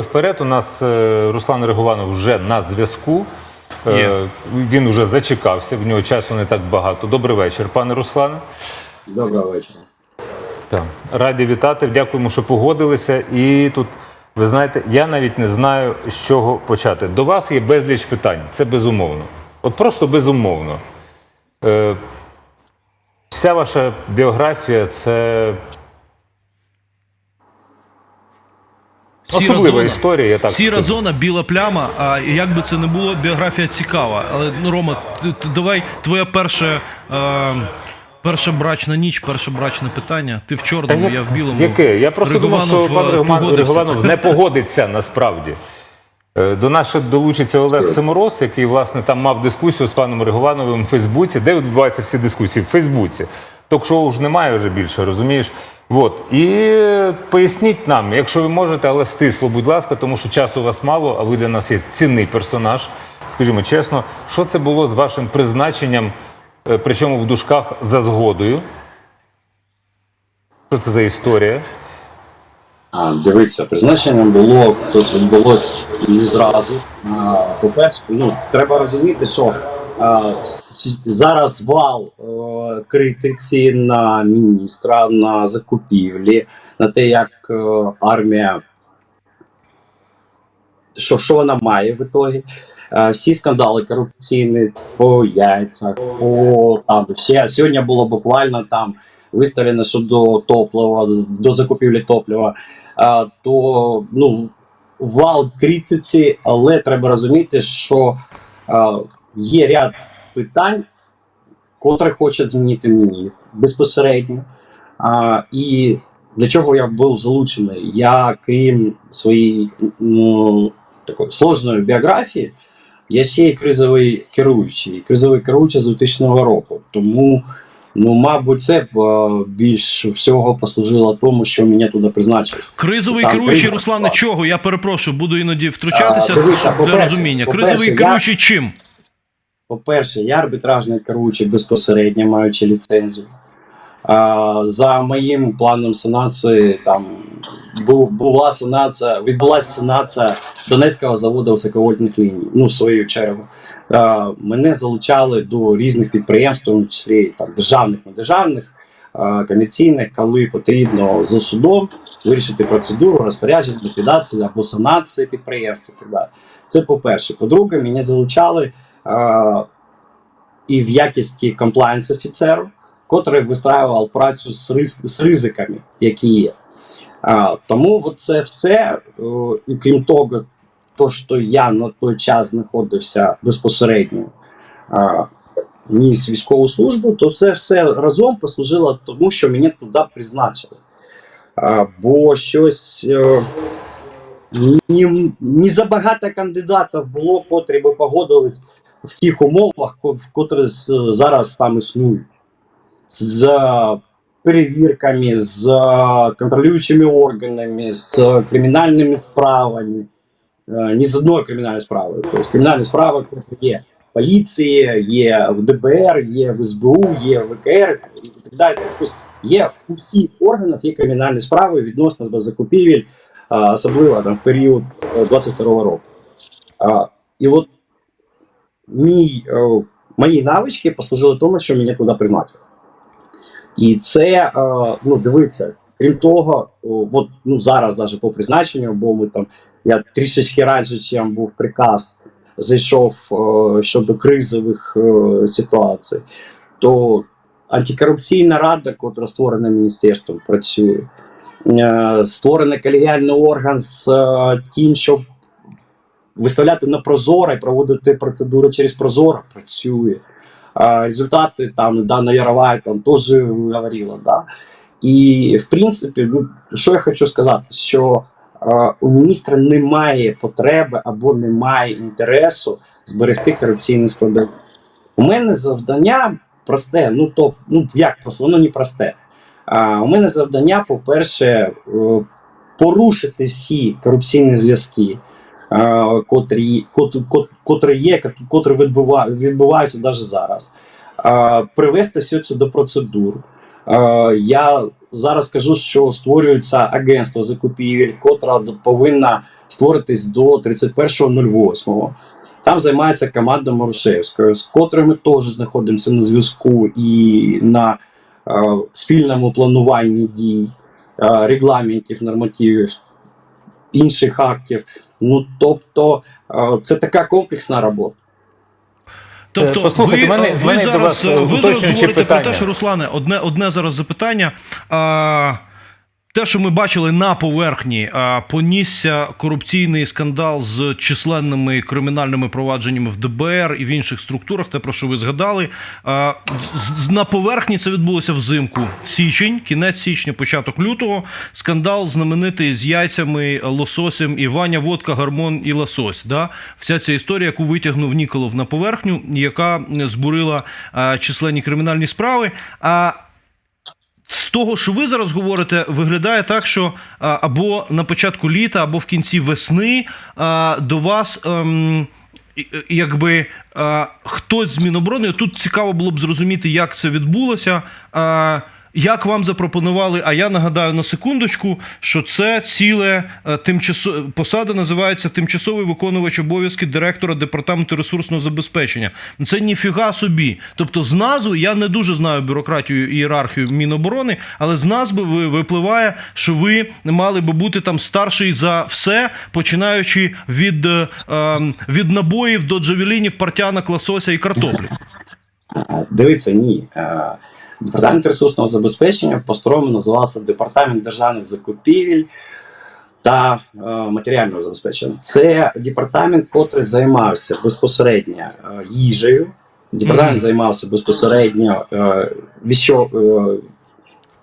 Вперед у нас е, Руслан Регованов вже на зв'язку. Е, Є. Він уже зачекався, в нього часу не так багато. Добрий вечір, пане Руслане. Доброго вечора. Так. Раді вітати, дякуємо, що погодилися. І тут, ви знаєте, я навіть не знаю, з чого почати. До вас є безліч питань, це безумовно. От просто безумовно. Е, вся ваша біографія це Сіра особлива зона. історія, я так Сіра скажу. зона, біла пляма. А як би це не було, біографія цікава. Але ну, Рома, ти, ти, давай твоя перша, е, перша брачна ніч, перше брачне питання. Ти в чорному, я в білому. Яке? Я просто думав, що пан е, Ригман- Ригованов не погодиться насправді. Е, До нас ще долучиться Олег Семороз, який власне там мав дискусію з паном Риговановим в Фейсбуці. Де відбуваються всі дискусії? В Фейсбуці. Ток-шоу ж немає вже більше, розумієш? От. І поясніть нам, якщо ви можете, але стисло, будь ласка, тому що часу у вас мало, а ви для нас є цінний персонаж. Скажімо чесно, що це було з вашим призначенням, е, причому в дужках за згодою? Що це за історія? А, дивіться, призначення було, відбулось не зразу. По-перше, ну, треба розуміти, що зараз вал е, критиці на міністра, на закупівлі, на те, як е, армія. Що, що вона має в ітогі? Е, всі скандали корупційні по яйцях, по там ще сьогодні було буквально там виставлено щодо топлива, до закупівлі топлива то ну, вал критиці, але треба розуміти, що є ряд питань, котре хоче змінити міністр безпосередньо. А, і для чого я був залучений? Я, крім своєї ну, такої сложної біографії, я ще й кризовий керуючий, кризовий керуючий з 2000 року. Тому Ну, мабуть, це більш всього послужило тому, що мене туди призначили. Кризовий Там керуючий. Руслане, чого? Я перепрошую, буду іноді втручатися А, дивіться, для розуміння. Кризовий я- керуючий чим? По-перше, я арбітражний керуючий безпосередньо маючи ліцензію. А, за моїм планом санації, там бу- була санація, відбулася санація Донецького заводу високовольтних ліній. Ну, в свою чергу. А, мене залучали до різних підприємств, в тому числі там, державних, недержавних, комерційних, коли потрібно за судом вирішити процедуру розпорядження, ліквідації або санації підприємств і так далі. Це по-перше. По-друге, мене залучали і в якісті комплайнс офіцеру, котрий вистраював працю з, риз, з ризиками, які є. Е, тому це все, і крім того, то, що я на той час знаходився безпосередньо е, ніс військову службу, то це все разом послужило тому, що мене туди призначили. Е, бо щось. Ні, ні забагато кандидатів було, котрі би погодились в тих умовах, в котрі зараз там існують. З е, перевірками, з е, контролюючими органами, з е, кримінальними справами. Е, Ні з одної кримінальної справи. Тобто кримінальні справи є поліції, є в ДБР, є в СБУ, є в ВКР і так далі. Тобто є у всіх органах є кримінальні справи відносно закупівель особливо там в період е, 22-го року. І от мій, е, мої навички послужили тому, що мене туди призначили. І це, е, ну, дивіться, крім того, от, ну, зараз, навіть по призначенню, бо ми там, я трішечки раніше, чим був приказ, зайшов е, щодо кризових ситуацій, то антикорупційна рада, яка створена міністерством, працює створений колегіальний орган з тим, щоб виставляти на Прозоро і проводити процедури через Прозоро, працює. Е, результати там Дана Ярова там теж говорила. Да? І в принципі, ну, що я хочу сказати, що е, у міністра немає потреби або немає інтересу зберегти корупційні складові. У мене завдання просте, ну то ну як просто, воно не просте. А, у мене завдання, по-перше, е, порушити всі корупційні зв'язки, котрі, кот, кот, котрі є, кот- котрі відбува, відбуваються навіть зараз. Е, Привести все це до процедур. Е, Я зараз кажу, що створюється агентство закупівель, котре повинна створитись до 31.08. Там займається команда Марушевської, з котрою ми теж знаходимося на зв'язку і на е, спільному плануванні дій, е, регламентів, нормативів, інших актів. Ну тобто, е, це така комплексна робота. Тобто, Е, послухайте, ви, мене- ви мене до зараз, вас, е, ви зараз говорите говорите про те, що Руслане, одне, одне зараз запитання. А, те, що ми бачили на поверхні, понісся корупційний скандал з численними кримінальними провадженнями в ДБР і в інших структурах, те, про що ви згадали. На поверхні це відбулося взимку. Січень, кінець січня, початок лютого. Скандал знаменитий з яйцями, лососем і Ваня, водка, гормон і лосось. Да? Вся ця історія, яку витягнув Ніколов на поверхню, яка е, збурила численні кримінальні справи. З того, що ви зараз говорите, виглядає так, що або на початку літа, або в кінці весни до вас. ем, Якби хтось з Міноборони, тут цікаво було б зрозуміти, як це відбулося. Як вам запропонували? А я нагадаю на секундочку, що це ціле е, тимчасо... посада називається тимчасовий виконувач обов'язки директора департаменту ресурсного забезпечення. Це ніфіга собі. Тобто, з назви я не дуже знаю бюрократію і ієрархію Міноборони, але з назви ви- випливає, що ви мали би бути там старший за все, починаючи від, е, ем, від набоїв до джавелінів, партянок, лосося і картоплі. А, Дивіться, ні. Департамент ресурсного забезпечення по-старому називався Департамент державних закупівель та е, матеріального забезпечення. Це департамент, котрий займався безпосередньо е, їжею. Департамент Мгм. займався безпосередньо е, віщо, е,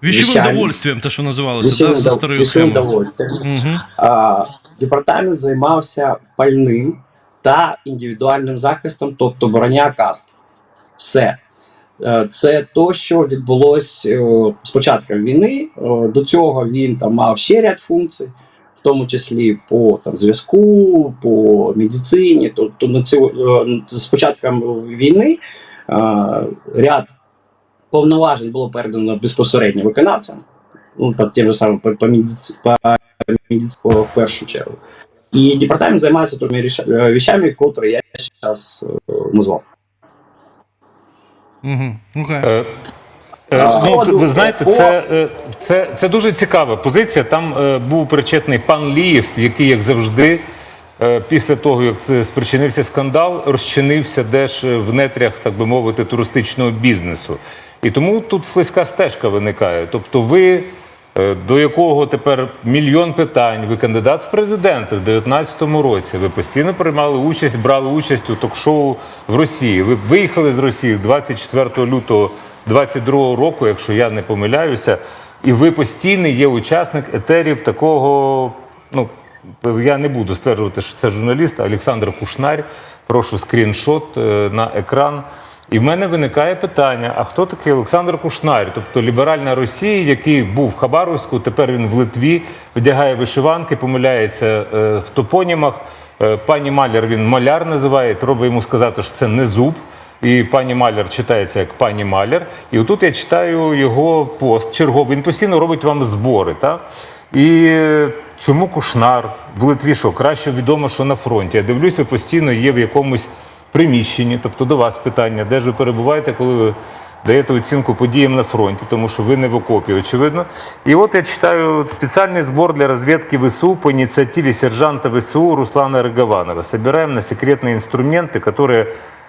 Віщовим довольствием, те, що називалося, віщовим да, за старою схемою. Угу. А, Департамент займався пальним та індивідуальним захистом, тобто броня каски. Все. Е, Це то, що відбулось е, з початком війни. Е, До цього він там мав ще ряд функцій, в тому числі по там, зв'язку, по медицині. Тобто на цю, з початком війни ряд повноважень було передано безпосередньо виконавцям. Ну, по тим же самим по, по, по в першу чергу. І департамент займається тими вещами, які я зараз назвав. Угу. Okay. Е, е, ну, ви знаєте, це, е, це, це дуже цікава позиція. Там е, був причетний пан Лієв, який, як завжди, е, після того, як спричинився скандал, розчинився деш в нетрях, так би мовити, туристичного бізнесу. І тому тут слизька стежка виникає. Тобто, ви, е, до якого тепер мільйон питань, ви кандидат в президенти в 2019 році, ви постійно приймали участь, брали участь у ток-шоу в Росії. Ви виїхали з Росії 24 лютого 2022 року, якщо я не помиляюся, і ви постійний є учасник етерів такого. Ну я не буду стверджувати, що це журналіст Олександр Кушнар. Прошу скріншот е, на екран. І в мене виникає питання: а хто такий Олександр Кушнар? Тобто ліберальна Росія, який був в Хабаровську, тепер він в Литві, вдягає вишиванки, помиляється е, в топонімах. Е, Пані Маляр він маляр називає. Треба йому сказати, що це не зуб. І пані Маляр читається як пані Маляр. І отут я читаю його пост черговий. Він постійно робить вам збори. Та? І е, чому Кушнар в Литві що? Краще відомо, що на фронті. Я дивлюсь, ви постійно є в якомусь приміщенні, тобто до вас питання, де ж ви перебуваєте, коли ви даєте оцінку подіям на фронті, тому що ви не в окопі, очевидно. І от я читаю спеціальний збор для розвідки ВСУ по ініціативі сержанта ВСУ Руслана Рогованова. Собираем на секретные инструменты, которые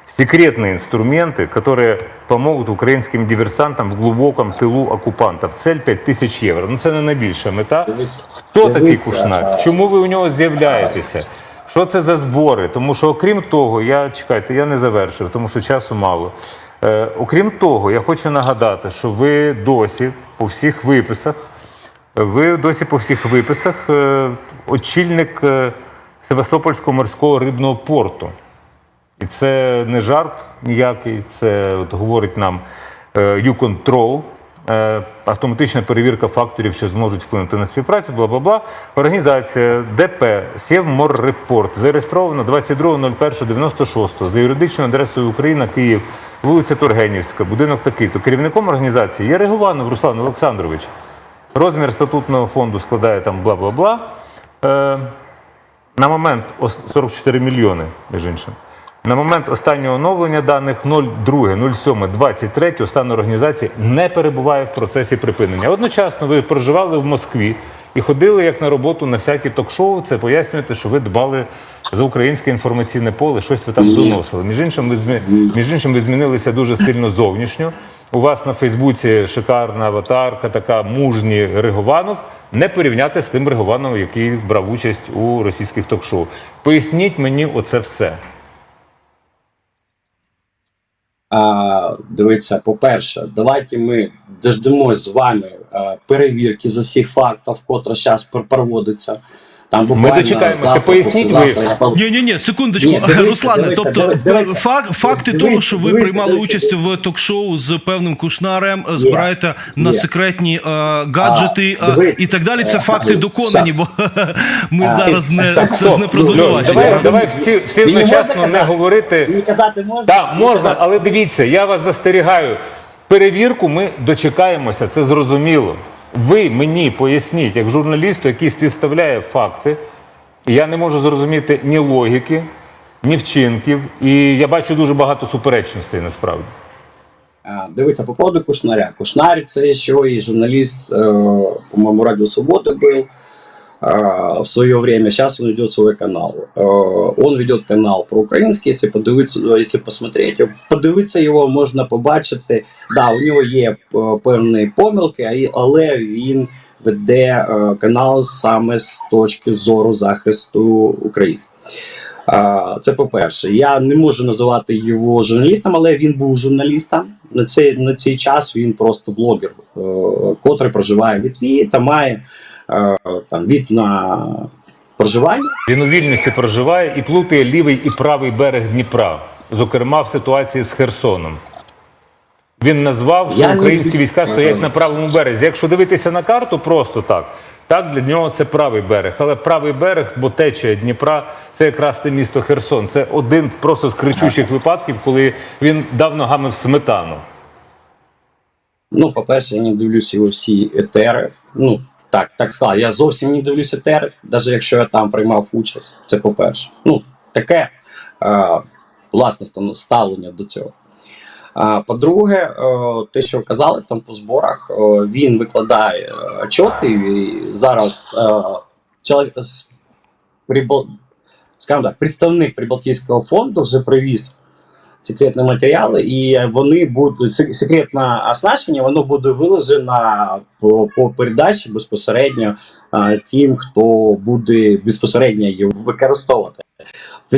секретные инструменты, которые помогут українським диверсантам в глубоком тилу окупантів. Цель 5 тисяч євро. Ну це не найбільша мета. Хто такий Дивіться, Кушнар? а- Чому ви у нього з'являєтеся? Що це за збори? Тому що, окрім того, я чекайте, я не завершив, тому що часу мало. Е, окрім того, я хочу нагадати, що ви досі по всіх виписах, ви досі по всіх виписах е, очільник е, Севастопольського морського рибного порту. І це не жарт ніякий, це от говорить нам е, е, автоматична перевірка факторів, що зможуть вплинути на співпрацю, бла бла бла. Організація ДП Сєвморрепорт зареєстрована 22.01.96 за юридичною адресою Україна, Київ, вулиця Тургенівська, будинок такий-то. Керівником організації є Регованов Руслан Олександрович. Розмір статутного фонду складає там бла бла бла. Е, На момент 44 мільйони, між іншим. На момент останнього оновлення даних 02.07.23 стан організації не перебуває в процесі припинення. Одночасно ви проживали в Москві і ходили як на роботу на всякі ток-шоу. Це пояснюєте, що ви дбали за українське інформаційне поле, щось ви там доносили. Між іншим, ви змі... між іншим, ви змінилися дуже сильно зовнішньо. У вас на Фейсбуці шикарна аватарка, така мужній Ригованов. Не порівняти з тим Ригованом, який брав участь у російських ток-шоу. Поясніть мені оце все. А, дивіться, по-перше, давайте ми дождемось з вами а, перевірки за всіх фактів, котра зараз проводиться. Там буквально дочекаємося. завтра, Поясніть ви. Ні, ні, ні, секундочку, Ні, дивіться, Руслане. дивіться, тобто дивіться, дивіться. фак- факти Дивіться, того, що ви дивіться, приймали дивіться. участь в ток-шоу з певним кушнарем, е, збираєте на є. секретні е, гаджети А, е, і так далі. Це Е, факти дивіться. доконані, бо ми А, зараз не так, це ж не стоп. про Льош, Льош, звинувачення. давай, давай всі, всі Мені можна одночасно не казати? говорити. Мені казати можна? Так, можна, але дивіться, я вас застерігаю. Перевірку ми дочекаємося, це зрозуміло. Ви мені поясніть, як журналісту, який співставляє факти, і я не можу зрозуміти ні логіки, ні вчинків, і я бачу дуже багато суперечностей насправді. А, Дивіться, по поводу Кушнаря. Кушнарь це ще і журналіст, е, по-моему, Радио Свободы был э, в свое время. Сейчас он ведет свой канал. Э, он ведет канал про український. Если подивитися, если посмотреть, подивитися його можна побачити. Да, у нього є е, певні помилки, але він веде канал саме з точки зору захисту України. Це по-перше, я не можу називати його журналістом, але він був журналістом. На цей, на цей час він просто блогер, е, котрий проживає в Литві та має там, від на проживання. Він у Вільнюсі проживає і плутає лівий і правий берег Дніпра, зокрема в ситуації з Херсоном. Він назвав, що Я українські знаю. війська стоять на правому березі. Якщо дивитися на карту, просто так. Так, для нього це правий берег. Але правий берег, бо течія Дніпра, це якраз те місто Херсон. Це один просто з кричучих випадків, коли він дав ногами в сметану. Ну, по-перше, я не дивлюся його всі етери. Ну, так, так сказав, я зовсім не дивлюся етери, навіть якщо я там приймав участь. Це по-перше. Ну, таке е, власне ставлення до цього. По-друге, е, те, що казали там по зборах, е, він викладає е, отчоти, і зараз чоловік з скажімо так, представник Прибалтійського фонду вже привіз секретні матеріали, і вони будуть секретне оснащення, воно буде виложено по, по передачі безпосередньо а, тим, хто буде безпосередньо його використовувати.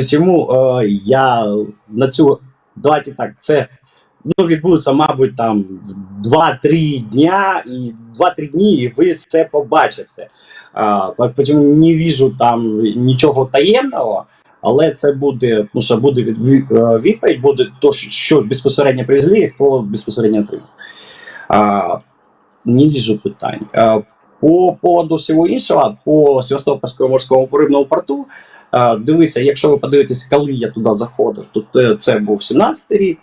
Чому е, я на цю давайте так, це ну, відбудеться, мабуть, там 2-3 дня, і 2-3 дні, і ви це побачите. А, Потім не віжу там нічого таємного. Але це буде, ну що буде від- е, відповідь, буде то, що- безпосередньо привезли, і хто безпосередньо отримав. А, не вижу питань. А, по поводу всього іншого, по Севастопольському морському рибному порту, а, дивіться, якщо ви подивитеся, коли я туди заходив, то це, це був 17-й рік.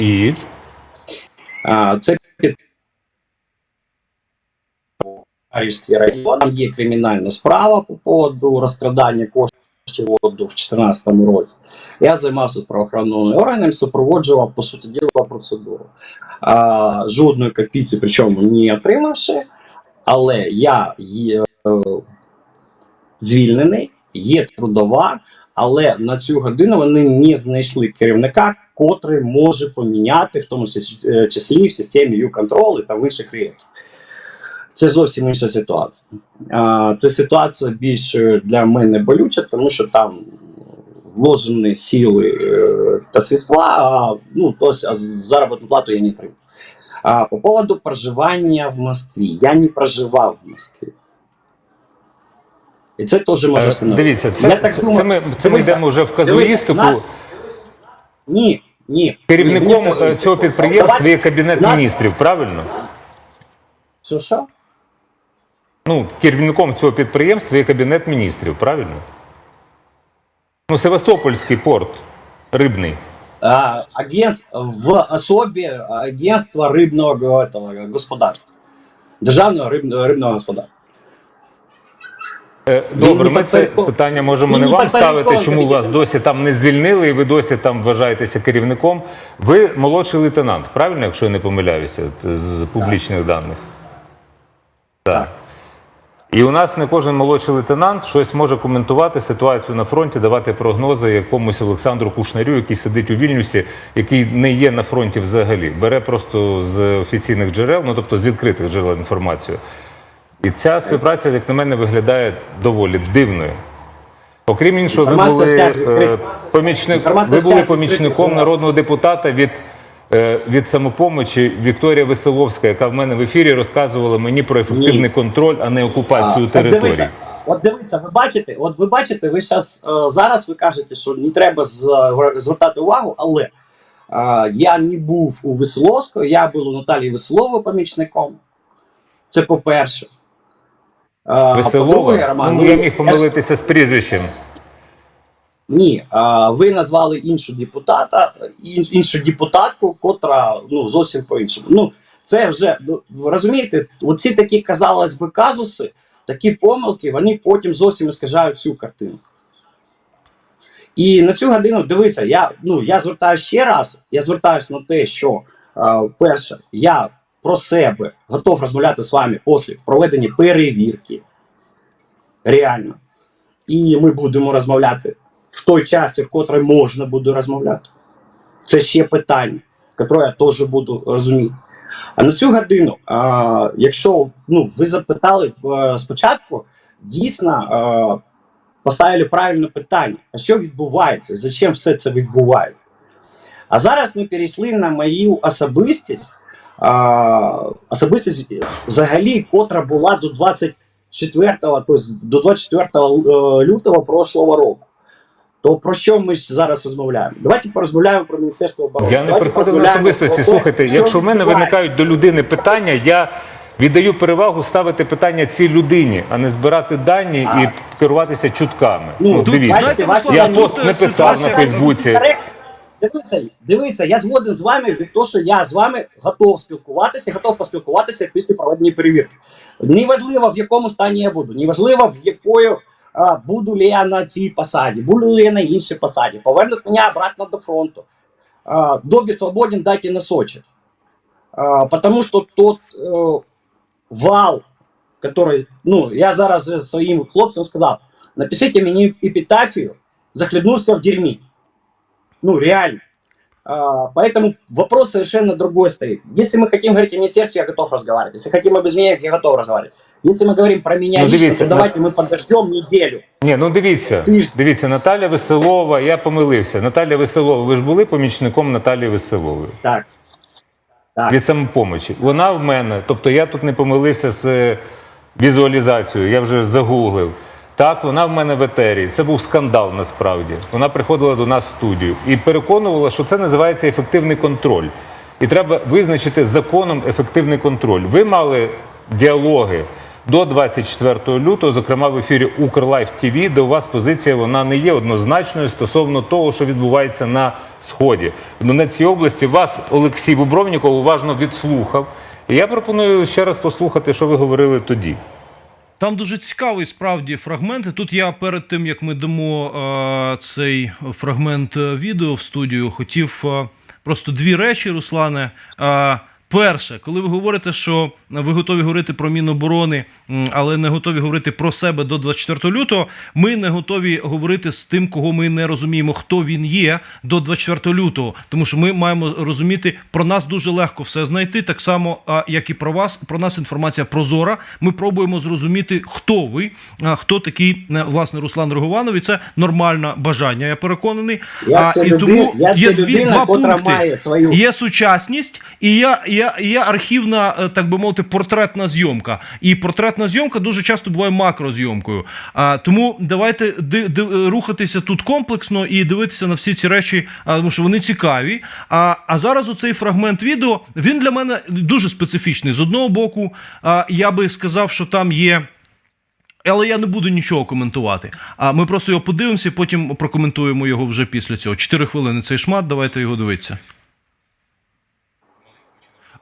І А, Це під Харківський район. Там є кримінальна справа по поводу розкрадання коштів воду в 2014 році. Я займався правоохоронними органами, супроводжував, по суті діла, процедуру. А, жодної копійці, причому не отримавши, але я є е, звільнений, є трудова, але на цю годину вони не знайшли керівника, котрий може поміняти, в тому е, числі в системі U-Control та в інших реєстрах. Це зовсім інша ситуація. А, Це ситуація більш е, для мене болюча, тому що там вложені сили е, та средства, а, ну, то заробітну плату я не отримав. А по поводу проживання в Москві. Я не проживав в Москві. І це теж може е, встановити. дивіться, це, Я так це, думаю. це ми, це ми йдемо вже в казуїстику. нас- Ні, ні. Керівником ні, цього підприємства є кабінет нас- міністрів, правильно? Що, що? Ну, керівником цього підприємства є кабінет міністрів, правильно? Ну, Севастопольський порт рибний. А, агентств, в особі агентства рибного этого, господарства. державного рибного, рибного господарства. Е, Добре, ми це питання можемо не не вам ставити, чому вас досі там не звільнили, і ви досі там вважаєтеся керівником. Ви молодший лейтенант, правильно, якщо я не помиляюся, з публічних даних? Так. І у нас не кожен молодший лейтенант щось може коментувати ситуацію на фронті, давати прогнози якомусь Олександру Кушнарю, який сидить у Вільнюсі, який не є на фронті взагалі. Бере просто з офіційних джерел, ну тобто з відкритих джерел інформацію. І ця співпраця, як на мене, виглядає доволі дивною. Окрім іншого, ви були, е, помічник, ви були помічником народного депутата від, від самопомочі Вікторія Веселовська, яка в мене в ефірі розказувала мені про ефективний Ні. контроль, а не окупацію от територій. дивіться, от дивіться, ви бачите, от ви бачите, ви щас, е, зараз ви кажете, що не треба звертати увагу, але е, я не був у Веселовського, я був у Наталії Веселової помічником. Це по-перше. Е, а по-друге, Роман, ну, ви- я міг помилитися з прізвищем. Ні, ви назвали іншу депутата, іншу депутатку, котра ну зовсім по-іншому. Ну, це вже ну, ви розумієте, оці такі, казалось би, казуси, такі помилки, вони потім зовсім іскажають всю картину. І на цю годину дивіться, я ну я звертаюся ще раз. Я звертаюся на те, що перше, я про себе готов розмовляти з вами після проведення перевірки. Реально. І ми будемо розмовляти в той часі, в котрій можна буде розмовляти. Це ще питання, яке я теж буду розуміти. А на цю годину, а, якщо ну, ви запитали е, спочатку, дійсно е, поставили правильне питання: а що відбувається? Зачем все це відбувається? А зараз ми перейшли на мою особистість, а, особистість взагалі, котра була до 24-го, тобто до 24 лютого прошлого року. То про що ми ж зараз розмовляємо? Давайте порозмовляємо про Міністерство оборони. Я не Давайте приходив на особистості. про Слухайте, що якщо в мене виникають до людини питання, я віддаю перевагу ставити питання цій людині, а не збирати дані і керуватися чутками. Ну, Ну, тут, дивіться, бачите, ваші я пост не писав на Фейсбуці. Дивіться, дивіться, я згоден з вами від того, що я з вами готов спілкуватися, готов поспілкуватися після проведення перевірки. Неважливо, в якому стані я буду, неважливо, в якою а, буду ли я на цій посаді, буду ли я на іншій посаді, повернуть мене обратно до фронту. А, Добі свободен, дайте на Сочи. А, потому что тот э, вал, который, ну, я зараз же своїм хлопцям сказав, напишите мені епітафію, захлебнулся в дерьмі. Ну, реально. А, поэтому вопрос совершенно другой стоит. Если мы хотим говорить о министерстве, я готов разговаривать. Если хотим об изменениях, я готов разговаривать. Если мы говорим про меня Ну, лично, то давайте мы подождем неделю. Ні, ну дивіться, дивіться, Наталя Веселова, я помилився. Наталя Веселова, ви ж були помічником Наталії Веселової Так. Так. від самопомочі. Вона в мене, тобто я тут не помилився з е, візуалізацією, я вже загуглив. Так, вона в мене в етері. Це був скандал насправді. Вона приходила до нас в студію і переконувала, що це називається ефективний контроль. І треба визначити законом ефективний контроль. Ви мали діалоги до 24 лютого, зокрема в ефірі Укрлайф ТВ, де у вас позиція вона не є однозначною стосовно того, що відбувається на сході. В Донецькій області вас Олексій Бубровніков уважно відслухав. І я пропоную ще раз послухати, що ви говорили тоді. Там дуже цікавий справді фрагмент. Тут я перед тим як ми дамо е, цей фрагмент е, відео в студію, хотів е, просто дві речі, Руслане. Е, Перше, коли ви говорите, що ви готові говорити про Міноборони, але не готові говорити про себе до 24 лютого, ми не готові говорити з тим, кого ми не розуміємо, хто він є до 24 лютого. Тому що ми маємо розуміти, про нас дуже легко все знайти, так само, як і про вас. Про нас інформація прозора. Ми пробуємо зрозуміти, хто ви, хто такий е, власне Руслан Рогованов. І це нормальне бажання. Я переконаний. Я А, це і людина, тому я є це дві- два пункти. має свою Є сучасність, і є, є, є архівна, е, так би мовити, портретна зйомка. І портретна зйомка дуже часто буває макрозйомкою. А, тому давайте рухатися тут комплексно і дивитися на всі ці речі, тому що вони цікаві. А, а зараз оцей фрагмент відео він для мене дуже специфічний. З одного боку, я би сказав, що там є. Але я не буду нічого коментувати. А ми просто його подивимося, потім прокоментуємо його вже після цього. Чотири хвилини цей шмат. Давайте його дивитися.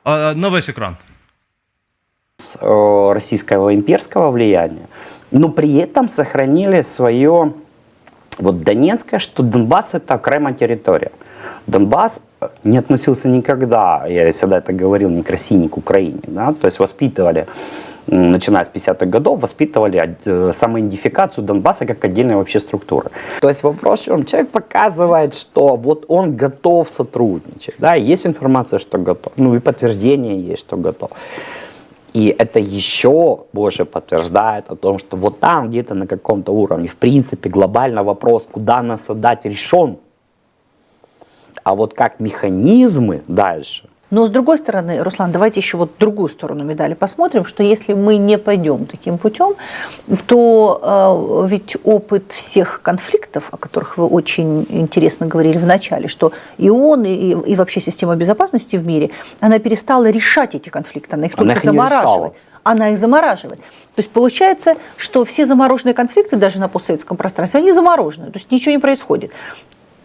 А, на весь екран. э, российского имперского влияния, но при этом сохранили свое вот Донецкое, что Донбасс это окрема территория. Донбасс э, не относился никогда, я всегда это говорил, ни к России, ни к Украине. Да? То есть воспитывали, начиная с 50-х годов, воспитывали э, самоидентификацию Донбасса как отдельной вообще структуры. То есть вопрос, в чем человек показывает, что вот он готов сотрудничать. Да? Есть информация, что готов. Ну и подтверждение есть, что готов. И это еще больше подтверждает о том, что вот там где-то на каком-то уровне, в принципе, глобально вопрос, куда нас отдать, решен. А вот как механизмы дальше, Но с другой стороны, Руслан, давайте еще вот другую сторону медали посмотрим, что если мы не пойдем таким путем, то э, ведь опыт всех конфликтов, о которых вы очень интересно говорили в начале, что и он, и, и вообще система безопасности в мире, она перестала решать эти конфликты, она их Она только их замораживает. Она их замораживает. То есть получается, что все замороженные конфликты даже на постсоветском пространстве, они заморожены, то есть ничего не происходит.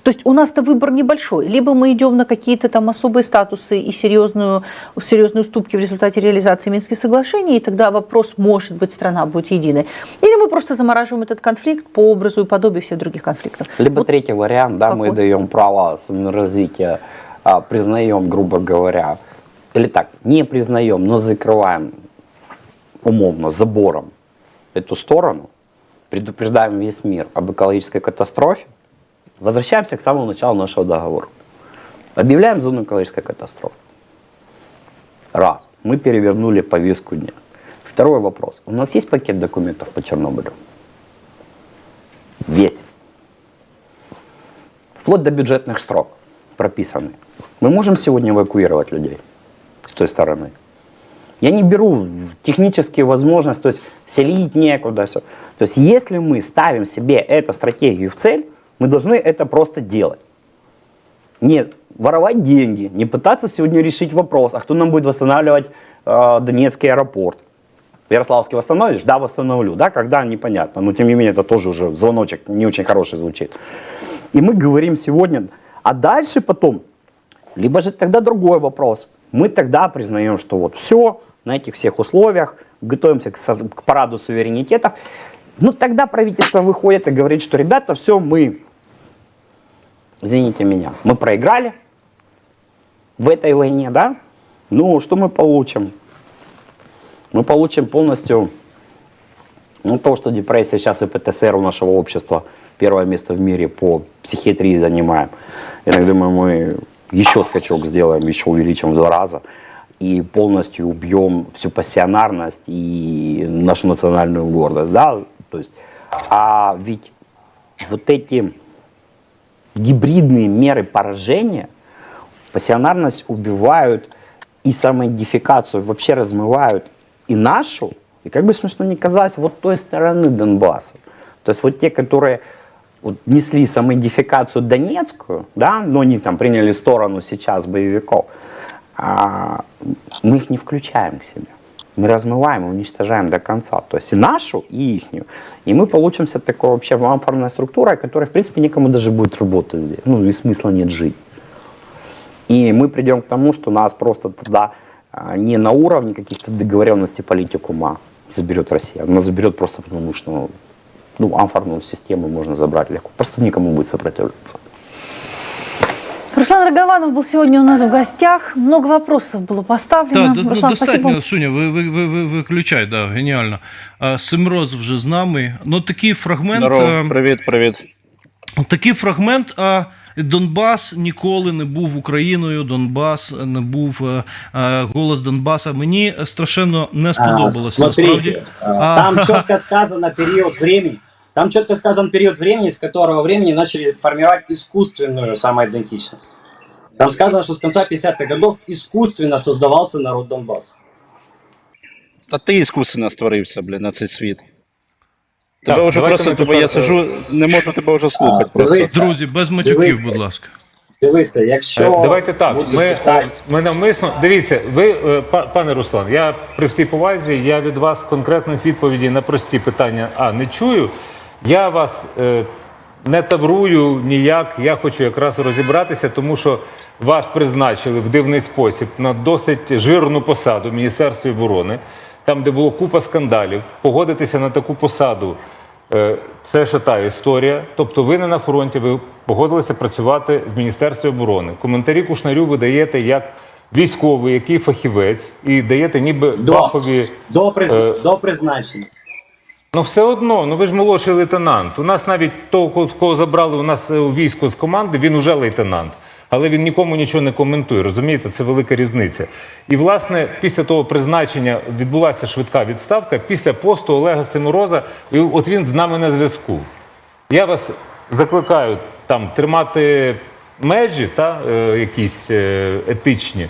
То есть у нас-то выбор небольшой. Либо мы идем на какие-то там особые статусы и серьезную, серьезные уступки в результате реализации Минских соглашений, и тогда вопрос, может быть, страна будет единой. Или мы просто замораживаем этот конфликт по образу и подобию всех других конфликтов. Либо Вот третий вариант, да, мы какой? даем право саморазвития, а, признаем, грубо говоря, или так, не признаем, но закрываем умовно, забором эту сторону, предупреждаем весь мир об экологической катастрофе, возвращаемся к самому началу нашего договора. Объявляем зону экологической катастрофы. Раз. Мы перевернули повестку дня. Второй вопрос. У нас есть пакет документов по Чернобылю? Весь вплоть до бюджетных строк прописаны. Мы можем сегодня эвакуировать людей с той стороны. Я не беру технические возможности, то есть селить некуда, все. То есть если мы ставим себе эту стратегию в цель, мы должны это просто делать. Нет, воровать деньги, не пытаться сегодня решить вопрос, а кто нам будет восстанавливать э, Донецкий аэропорт. Ярославский восстановишь? Да, восстановлю. Да, когда, непонятно. Но тем не менее, это тоже уже звоночек не очень хороший звучит. И мы говорим сегодня, а дальше потом, либо же тогда другой вопрос. Мы тогда признаем, что вот все, на этих всех условиях, готовимся к, к параду суверенитета. Ну тогда правительство выходит и говорит, что ребята, все, мы, извините меня, мы проиграли в этой войне, да? Ну, что мы получим? Мы получим полностью ну, то, что депрессия сейчас и ПТСР у нашего общества первое место в мире по психиатрии занимаем. Я думаю, мы еще скачок сделаем, еще увеличим в два раза и полностью убьем всю пассионарность и нашу национальную гордость, да, то есть, а ведь вот эти гибридные меры поражения, пассионарность убивают и самоидентификацию вообще размывают и нашу, и как бы смешно не казалось, вот той стороны Донбасса. То есть вот те, которые вот несли самоидентификацию донецкую, да, но они там приняли сторону сейчас боевиков, а, мы их не включаем к себе. Мы размываем уничтожаем до конца. То есть и нашу, и ихнюю. И мы получимся такой вообще аморфной структурой, которая, в принципе, никому даже будет работать здесь. Ну, и смысла нет жить. И мы придем к тому, что нас просто тогда а, не на уровне каких-то договоренностей политикума заберет Россия. Она заберет просто потому, что ну, амфорную систему можно забрать легко. Просто никому будет сопротивляться. Руслан Рогованов был сегодня у нас в гостях. Много вопросов было поставлено. Так, до- Руслан, достатньо, спасибо. Суня, ви, ви, ви, ви виключай, да, геніально. А, Семроз вже з нами. Ну, такий фрагмент. Здорово, привіт, привіт. Такий фрагмент. А Донбас ніколи не був Україною. Донбас не був голос Донбаса. Мені страшенно не сподобалося. там четко сказано период времени. Там четко сказан период времени, с которого времени начали формировать искусственную самоидентичность. Там сказано, что с конца 50-х годов искусственно создавался народ Донбасса. Та ти іскусственно створився, блін, на цей світ. Тебе Так, вже давайте просто ми тобі, я тепер, сижу, не можу тебе вже слухати А, просто. Друзі, без матюків, Дивіться. будь ласка. Дивіться, якщо Е, Давайте так. Ми, питання- ми навмисно. Дивіться, ви, е, па- пане Руслан, я при всій повазі, я від вас конкретних відповідей на прості питання А не чую. Я вас е, не таврую ніяк. Я хочу якраз розібратися, тому що вас призначили в дивний спосіб на досить жирну посаду в Міністерстві оборони. там, де було купа скандалів, погодитися на таку посаду. е, Це ще та історія. Тобто, ви не на фронті, ви погодилися працювати в Міністерстві оборони. Коментарі Кушнарю ви даєте як військовий, який фахівець, і даєте ніби До, фахові. до, приз... Е, до призначення. Ну, все одно, ну ви ж молодший лейтенант. У нас навіть того, кого забрали у нас е, у військо з команди, він уже лейтенант. Але він нікому нічого не коментує. Розумієте, це велика різниця. І власне після того призначення відбулася швидка відставка після посту Олега Симороза. І от він з нами на зв'язку. Я вас закликаю там тримати межі, та е, якісь е, етичні.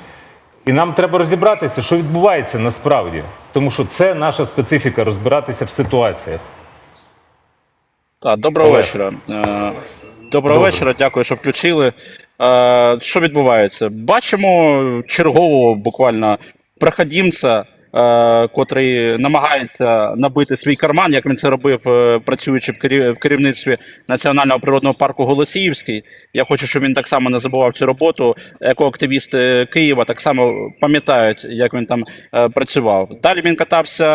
І нам треба розібратися, що відбувається насправді. Тому що це наша специфіка розбиратися в ситуаціях. Так, доброго Олег. вечора. Е, Доброго Добре. вечора, дякую, що включили. Е, Що відбувається? Бачимо чергового буквально проходімця, котрий намагається набити свій карман, як він це робив, е, працюючи в керівництві Національного природного парку Голосіївський. Я хочу, щоб він так само не забував цю роботу. Екоактивісти Києва так само пам'ятають, як він там е, працював. Далі він катався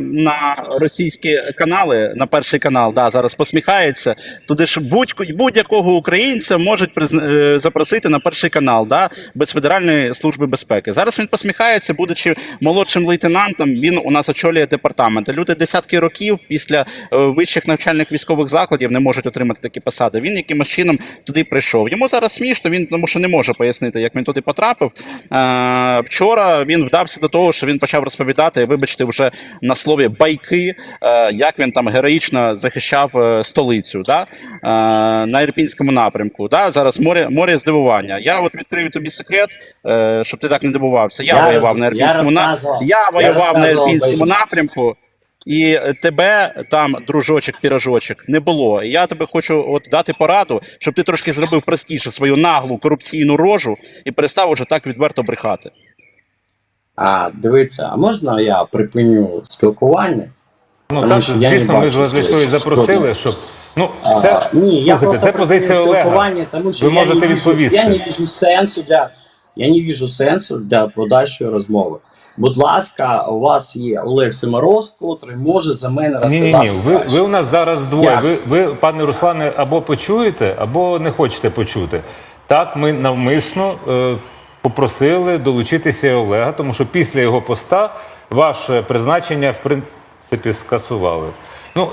на російські канали, на перший канал. Да, зараз посміхається. Туди ж будь- будь-якого українця можуть е, запросити на перший канал, да, без Федеральної служби безпеки. Зараз він посміхається, будучи молодшим лейтенантом. Він у нас очолює департамент. Люди десятки років після е, вищих навчальних військових закладів не можуть отримати такі посади. Він якимось чином туди прийшов. Йому зараз смішно, він тому що не може пояснити, як він туди потрапив. Е, вчора він вдався до того, що він почав розповідати, вибачте, вже на слові байки, е, як він там героїчно захищав столицю да? на Ірпінському напрямку. Да? Зараз море, море здивування. Я от відкрию тобі секрет, щоб ти так не дивувався. Я, Я воював роз- на Ірпінському на... розказував. я Я воював на Ірпінському напрямку. І тебе там, дружочок, пірожочок, не було. І я тебе хочу от дати пораду, щоб ти трошки зробив простіше свою наглу корупційну рожу і перестав уже так відверто брехати. А дивіться, а можна я припиню спілкування? Ну Тому так, що я не звісно, ми ж вас і запросили, щоб. Ну, А, ні, слухайте, просто це позиція Олега. спілкування, тому що Ви я можете не вижу, відповісти. Я не вижу сенсу для я не вижу сенсу для подальшої розмови. Будь ласка, у вас є Олег Семороз, котрий може за мене Ні, розказати. ні, ні. Ви, ви у нас зараз двоє. Ви, ви, пане Руслане, або почуєте, або не хочете почути. Так, ми навмисно е, попросили долучитися Олега, тому що після його поста ваше призначення, в принципі, скасували. Ну,